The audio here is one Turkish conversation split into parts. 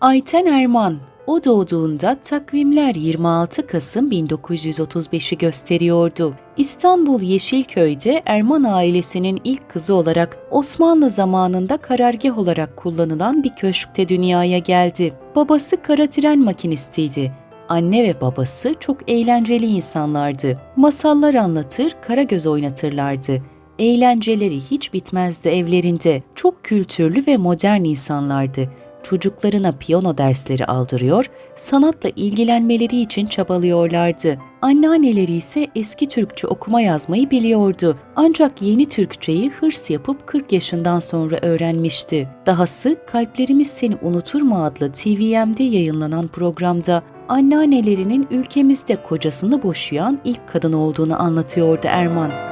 Ayten Erman o doğduğunda takvimler 26 Kasım 1935'i gösteriyordu. İstanbul Yeşilköy'de Erman ailesinin ilk kızı olarak Osmanlı zamanında karargah olarak kullanılan bir köşkte dünyaya geldi. Babası kara tren makinistiydi. Anne ve babası çok eğlenceli insanlardı. Masallar anlatır, karagöz oynatırlardı. Eğlenceleri hiç bitmezdi evlerinde. Çok kültürlü ve modern insanlardı çocuklarına piyano dersleri aldırıyor, sanatla ilgilenmeleri için çabalıyorlardı. Anneanneleri ise eski Türkçe okuma yazmayı biliyordu. Ancak yeni Türkçeyi hırs yapıp 40 yaşından sonra öğrenmişti. Dahası Kalplerimiz Seni Unutur mu adlı TVM'de yayınlanan programda anneannelerinin ülkemizde kocasını boşayan ilk kadın olduğunu anlatıyordu Erman.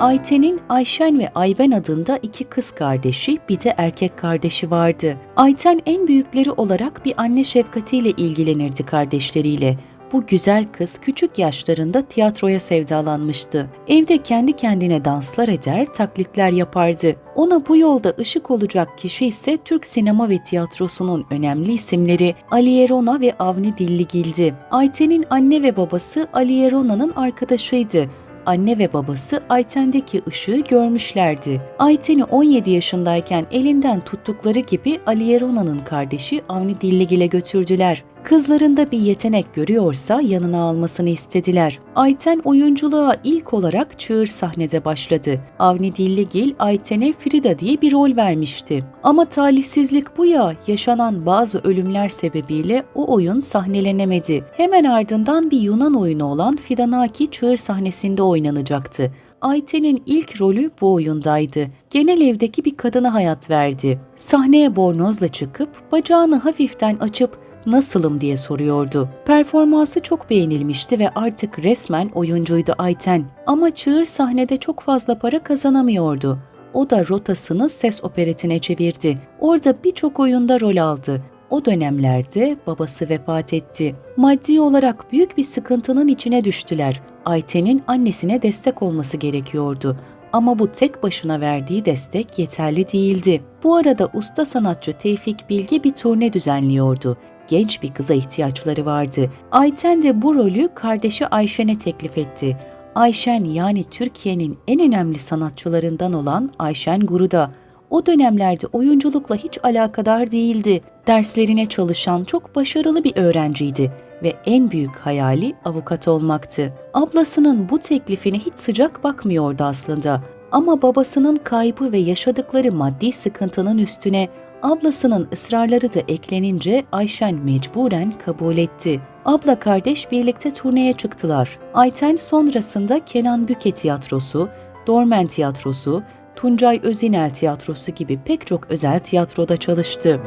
Ayten'in Ayşen ve Ayben adında iki kız kardeşi, bir de erkek kardeşi vardı. Ayten en büyükleri olarak bir anne şefkatiyle ilgilenirdi kardeşleriyle. Bu güzel kız küçük yaşlarında tiyatroya sevdalanmıştı. Evde kendi kendine danslar eder, taklitler yapardı. Ona bu yolda ışık olacak kişi ise Türk sinema ve tiyatrosunun önemli isimleri Ali Erona ve Avni Dilligil'di. Ayten'in anne ve babası Ali Erona'nın arkadaşıydı anne ve babası Ayten'deki ışığı görmüşlerdi. Ayten'i 17 yaşındayken elinden tuttukları gibi Ali Yerona'nın kardeşi Avni Dilligil'e götürdüler. Kızlarında bir yetenek görüyorsa yanına almasını istediler. Ayten oyunculuğa ilk olarak çığır sahnede başladı. Avni Dilligil Ayten'e Frida diye bir rol vermişti. Ama talihsizlik bu ya yaşanan bazı ölümler sebebiyle o oyun sahnelenemedi. Hemen ardından bir Yunan oyunu olan Fidanaki çığır sahnesinde oynanacaktı. Ayten'in ilk rolü bu oyundaydı. Genel evdeki bir kadına hayat verdi. Sahneye bornozla çıkıp bacağını hafiften açıp nasılım diye soruyordu. Performansı çok beğenilmişti ve artık resmen oyuncuydu Ayten. Ama çığır sahnede çok fazla para kazanamıyordu. O da rotasını ses operetine çevirdi. Orada birçok oyunda rol aldı. O dönemlerde babası vefat etti. Maddi olarak büyük bir sıkıntının içine düştüler. Ayten'in annesine destek olması gerekiyordu. Ama bu tek başına verdiği destek yeterli değildi. Bu arada usta sanatçı Tevfik Bilge bir turne düzenliyordu genç bir kıza ihtiyaçları vardı. Ayten de bu rolü kardeşi Ayşen'e teklif etti. Ayşen yani Türkiye'nin en önemli sanatçılarından olan Ayşen Guruda o dönemlerde oyunculukla hiç alakadar değildi. Derslerine çalışan çok başarılı bir öğrenciydi ve en büyük hayali avukat olmaktı. Ablasının bu teklifine hiç sıcak bakmıyordu aslında. Ama babasının kaybı ve yaşadıkları maddi sıkıntının üstüne Ablasının ısrarları da eklenince Ayşen mecburen kabul etti. Abla kardeş birlikte turneye çıktılar. Ayten sonrasında Kenan Büke Tiyatrosu, Dormen Tiyatrosu, Tuncay Özinel Tiyatrosu gibi pek çok özel tiyatroda çalıştı.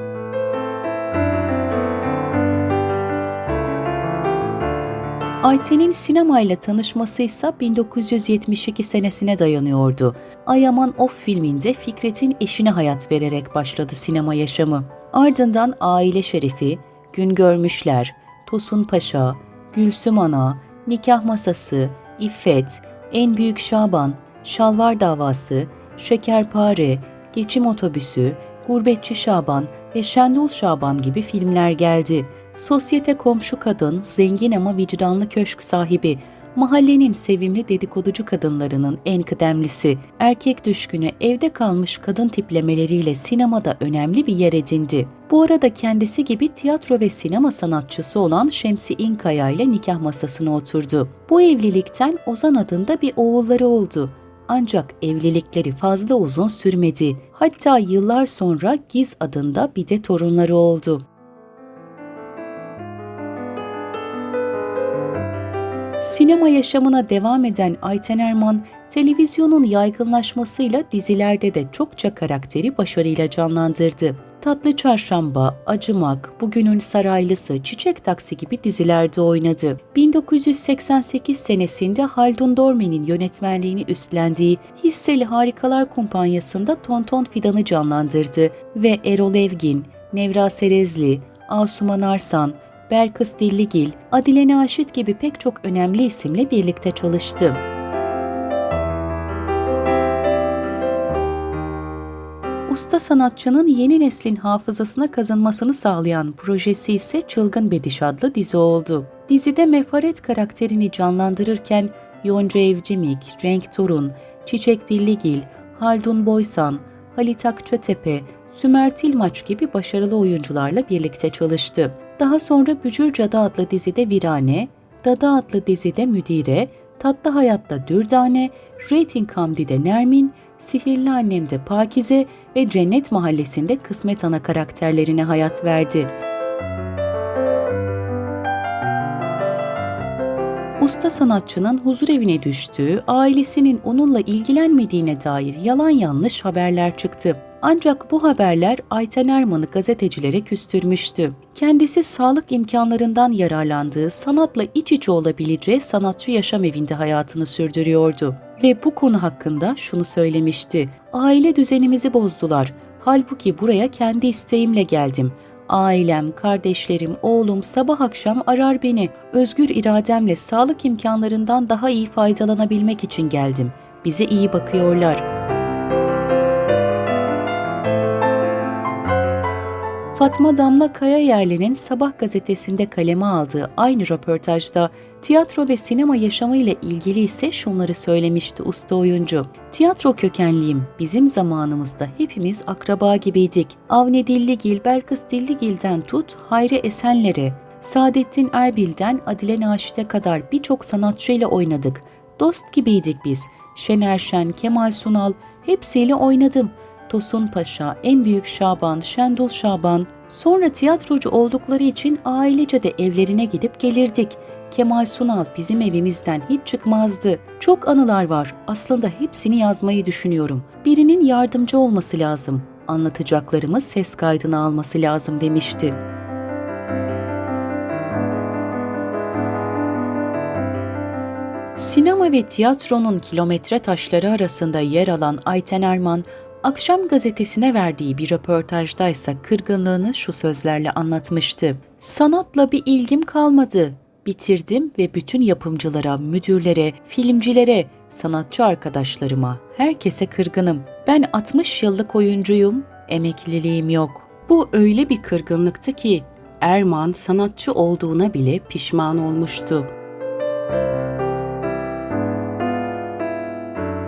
Ayten'in sinemayla tanışması ise 1972 senesine dayanıyordu. Ayaman Of filminde Fikret'in eşine hayat vererek başladı sinema yaşamı. Ardından Aile Şerifi, Gün Görmüşler, Tosun Paşa, Gülsüm Ana, Nikah Masası, İffet, En Büyük Şaban, Şalvar Davası, Şekerpare, Geçim Otobüsü, Gurbetçi Şaban ve Şendul Şaban gibi filmler geldi. Sosyete komşu kadın, zengin ama vicdanlı köşk sahibi, mahallenin sevimli dedikoducu kadınlarının en kıdemlisi, erkek düşkünü evde kalmış kadın tiplemeleriyle sinemada önemli bir yer edindi. Bu arada kendisi gibi tiyatro ve sinema sanatçısı olan Şemsi İnkaya ile nikah masasına oturdu. Bu evlilikten Ozan adında bir oğulları oldu. Ancak evlilikleri fazla uzun sürmedi. Hatta yıllar sonra Giz adında bir de torunları oldu. Sinema yaşamına devam eden Ayten Erman, televizyonun yaygınlaşmasıyla dizilerde de çokça karakteri başarıyla canlandırdı. Tatlı Çarşamba, Acımak, Bugünün Saraylısı, Çiçek Taksi gibi dizilerde oynadı. 1988 senesinde Haldun Dorme'nin yönetmenliğini üstlendiği Hisseli Harikalar Kumpanyası'nda Tonton Fidan'ı canlandırdı ve Erol Evgin, Nevra Serezli, Asuman Arsan, Belkıs Dilligil, Adile Naşit gibi pek çok önemli isimle birlikte çalıştı. Usta sanatçının yeni neslin hafızasına kazınmasını sağlayan projesi ise Çılgın Bediş adlı dizi oldu. Dizide Mefaret karakterini canlandırırken Yonca Evcimik, Cenk Torun, Çiçek Dilligil, Haldun Boysan, Halit Akçatepe, Sümer Tilmaç gibi başarılı oyuncularla birlikte çalıştı. Daha sonra Bücür Cadı adlı dizide Virane, Dada adlı dizide Müdire, Tatlı Hayat'ta Dürdane, Rating Hamdi'de Nermin, Sihirli Annem'de Pakize ve Cennet Mahallesi'nde Kısmet Ana karakterlerine hayat verdi. Usta sanatçının huzur evine düştüğü, ailesinin onunla ilgilenmediğine dair yalan yanlış haberler çıktı. Ancak bu haberler Ayten Erman'ı gazetecilere küstürmüştü. Kendisi sağlık imkanlarından yararlandığı, sanatla iç içe olabileceği sanatçı yaşam evinde hayatını sürdürüyordu. Ve bu konu hakkında şunu söylemişti. Aile düzenimizi bozdular. Halbuki buraya kendi isteğimle geldim. Ailem, kardeşlerim, oğlum sabah akşam arar beni. Özgür irademle sağlık imkanlarından daha iyi faydalanabilmek için geldim. Bize iyi bakıyorlar.'' Fatma Damla Kayayerli'nin Sabah gazetesinde kaleme aldığı aynı röportajda tiyatro ve sinema yaşamıyla ilgili ise şunları söylemişti usta oyuncu. Tiyatro kökenliyim. Bizim zamanımızda hepimiz akraba gibiydik. Avni Dilligil, Belkıs Dilligil'den tut Hayri Esenler'e, Saadettin Erbil'den Adile Naşit'e kadar birçok sanatçıyla oynadık. Dost gibiydik biz. Şener Şen, Kemal Sunal hepsiyle oynadım.'' Tosun Paşa, En Büyük Şaban, Şendul Şaban, sonra tiyatrocu oldukları için ailece de evlerine gidip gelirdik. Kemal Sunal bizim evimizden hiç çıkmazdı. Çok anılar var. Aslında hepsini yazmayı düşünüyorum. Birinin yardımcı olması lazım. Anlatacaklarımı ses kaydına alması lazım demişti. Sinema ve tiyatronun kilometre taşları arasında yer alan Ayten Erman, Akşam gazetesine verdiği bir röportajdaysa kırgınlığını şu sözlerle anlatmıştı. Sanatla bir ilgim kalmadı. Bitirdim ve bütün yapımcılara, müdürlere, filmcilere, sanatçı arkadaşlarıma, herkese kırgınım. Ben 60 yıllık oyuncuyum, emekliliğim yok. Bu öyle bir kırgınlıktı ki Erman sanatçı olduğuna bile pişman olmuştu.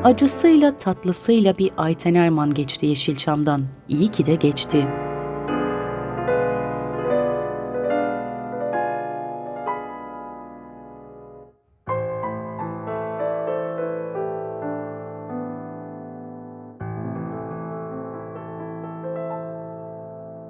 Acısıyla tatlısıyla bir Ayten Erman geçti Yeşilçam'dan. İyi ki de geçti.